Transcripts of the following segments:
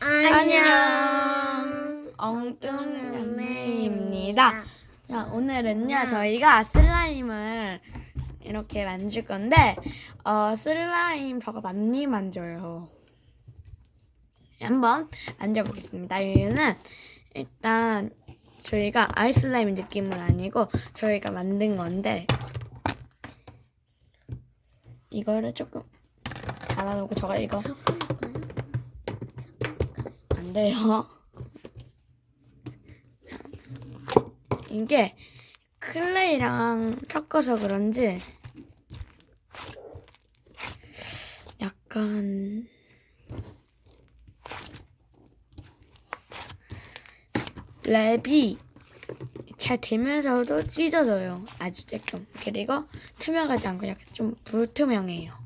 안녕. 엉뚱妹입니다. 자, 오늘은요, 저희가 슬라임을 이렇게 만질 건데, 어, 슬라임 저거 많이 만져요. 한번 만져보겠습니다. 이유는 일단 저희가 아이슬라임 느낌은 아니고 저희가 만든 건데, 이거를 조금 닫아놓고 저가 이거 안 돼요. 이게 클레이랑 섞어서 그런지 약간 랩이 잘 되면서도 찢어져요. 아주 조금. 그리고 투명하지 않고 약간 좀 불투명해요.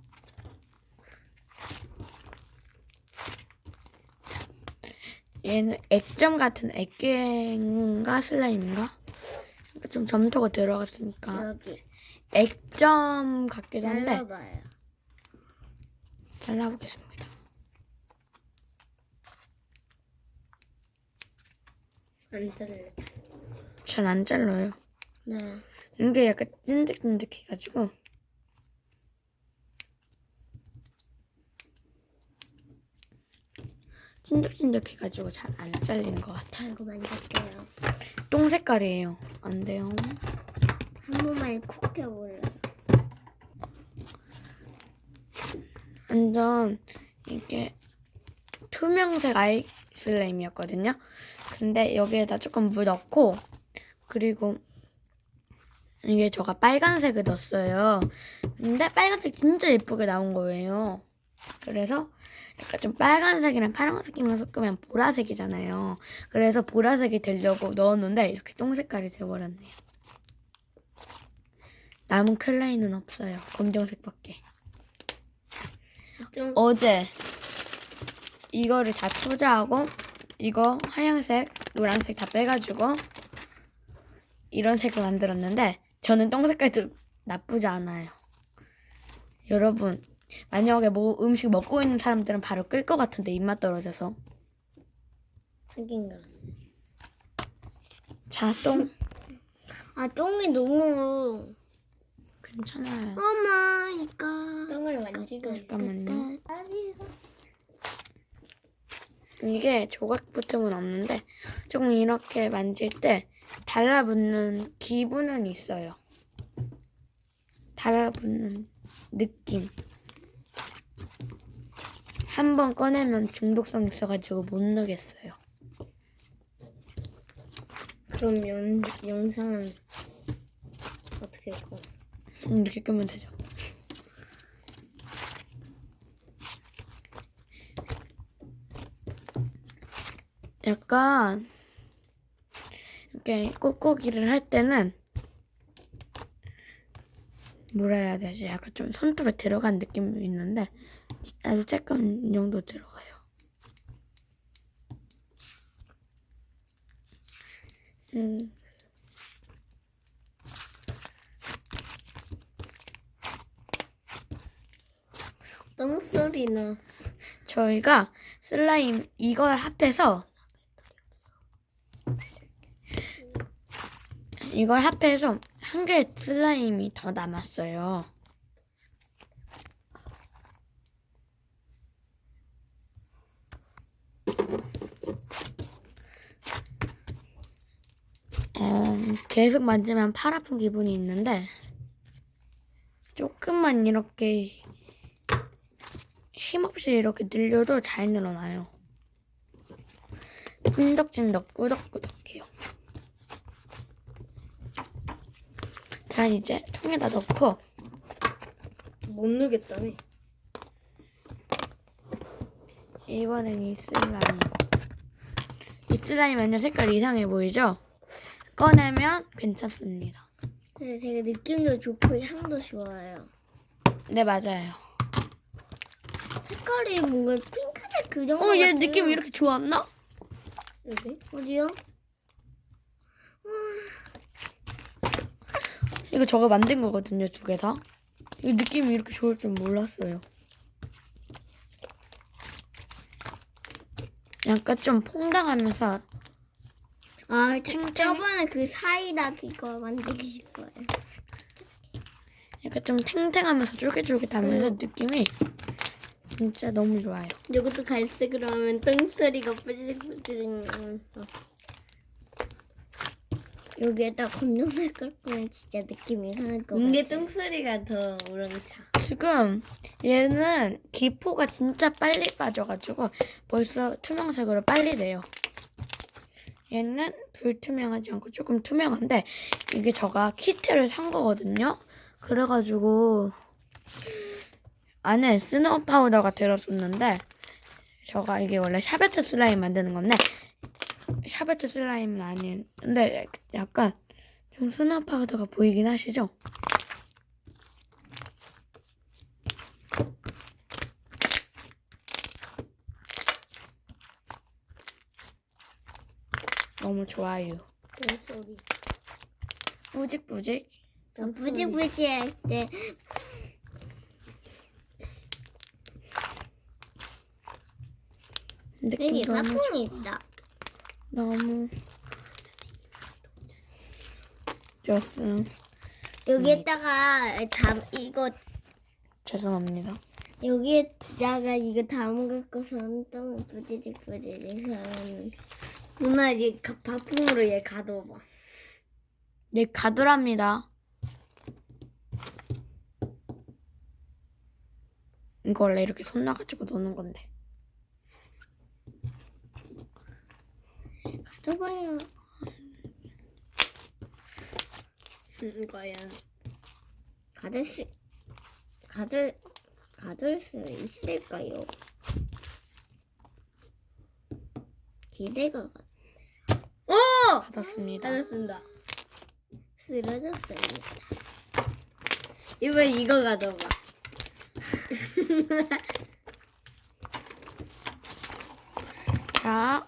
얘는 액점 같은 액괴인가 슬라임인가? 좀 점토가 들어갔으니까 여기 액점 같기도 한데 잘라봐요. 잘라보겠습니다. 안 잘려. 잘 안 잘라요. 네. 이게 약간 찐득찐득해가지고 찐득찐득해가지고 잘 안 잘리는 것 같아요. 이거 만질게요. 똥 색깔이에요. 안 돼요. 한 번만 콕 해볼래요. 완전 이게 투명색 아이 슬라임이었거든요. 근데 여기에다 조금 물 넣고 그리고 이게 저가 빨간색을 넣었어요. 근데 빨간색 진짜 예쁘게 나온 거예요. 그래서 약간 좀 빨간색이랑 파란색이랑 섞으면 보라색이잖아요. 그래서 보라색이 되려고 넣었는데 이렇게 똥 색깔이 돼버렸네요. 남은 클레이는 없어요. 검정색밖에. 좀 어제 이거를 다 투자하고 이거 하얀색, 노란색 다 빼가지고 이런 색을 만들었는데 저는 똥 색깔도 나쁘지 않아요. 여러분 만약에 뭐 음식 먹고 있는 사람들은 바로 끌 것 같은데 입맛 떨어져서 하긴 그러 자똥 아 똥이 너무. 괜찮아요. 오마이갓. 똥을 만지고 잠깐만요. 이게 조각 붙음은 없는데 조금 이렇게 만질 때 달라붙는 기분은 있어요. 달라붙는 느낌. 한 번 꺼내면 중독성 있어가지고 못 넣겠어요. 그럼 연, 영상은 어떻게 했고? 이렇게 끄면 되죠. 약간 이렇게 꾹꾹이를 할 때는 뭐라 해야 되지? 약간 좀 손톱에 들어간 느낌이 있는데 아주 조금 정도 들어가요. 음. 똥 소리 나. 저희가 슬라임 이걸 합해서 이걸 합해서 한 개의 슬라임이 더 남았어요. 어, 계속 만지면 팔 아픈 기분이 있는데 조금만 이렇게 힘없이 이렇게 늘려도 잘 늘어나요. 찐덕찐덕 꾸덕꾸덕 자 이제 통에다 넣고 못 누겠다며. 이번엔 이 슬라임 이 슬라임 완전 색깔 이상해 보이죠? 꺼내면 괜찮습니다. 네, 되게 느낌도 좋고 향도 좋아요. 네 맞아요. 색깔이 뭔가 핑크색 그 정도 어 얘 같아요. 느낌 이렇게 좋았나? 어디? 어디요? 이거 저거 만든 거거든요 두 개 다. 이 느낌이 이렇게 좋을 줄 몰랐어요. 약간 좀 퐁당하면서 아, 탱탱. 저번에 그 사이다 그거 만들기 싶어요. 약간 좀 탱탱하면서 쫄깃쫄깃하면서 느낌이 진짜 너무 좋아요. 이것도 갈색으로 하면 똥소리가 나면서 여기에다 검정색 깔거면 진짜 느낌 이상할 것 같아. 이게 똥소리가 더 우렁차. 지금 얘는 기포가 진짜 빨리 빠져가지고 벌써 투명색으로 빨리 돼요. 얘는 불투명하지 않고 조금 투명한데 이게 제가 키트를 산 거거든요. 그래가지고 안에 스노우 파우더가 들었었는데 제가 이게 원래 샤베트 슬라임 만드는 건데 샤베트 슬라임은 아닌 근데 약간 좀 스노우 파우더가 보이긴 하시죠? 너무 좋아요. 똥소리. 뿌직뿌직. 뿌지뿌지할 때 느낌 여기 너무 좋- 화풍이 있다. 너무 좋았어요. 여기에다가 담 이거 죄송합니다. 여기에다가 이거 거선 똥을 뿌지직 하면 누나 이제 가- 바풍으로 얘 가둬봐. 네 가두랍니다. 이거 원래 이렇게 손 놔가지고 노는 건데. 가져봐요. 음, 과연 가둘 수 가둘 가둘 수 있을까요? 기대가 가- 오 받았습니다. 받았습니다. 쓰러졌습니다. 이번에 이거 가져봐. 자,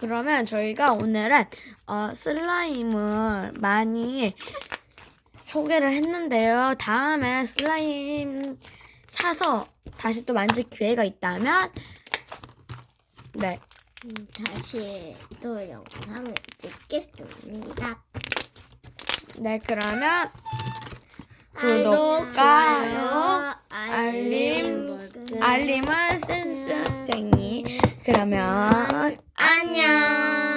그러면 저희가 오늘은 어, 슬라임을 많이 소개를 했는데요. 다음에 슬라임 사서 다시 또 만질 기회가 있다면 네, 음, 다시 또 영상을 찍겠습니다. 네 그러면 구독, 구독과 알림. 알림은 센스쟁이 그러면 안녕.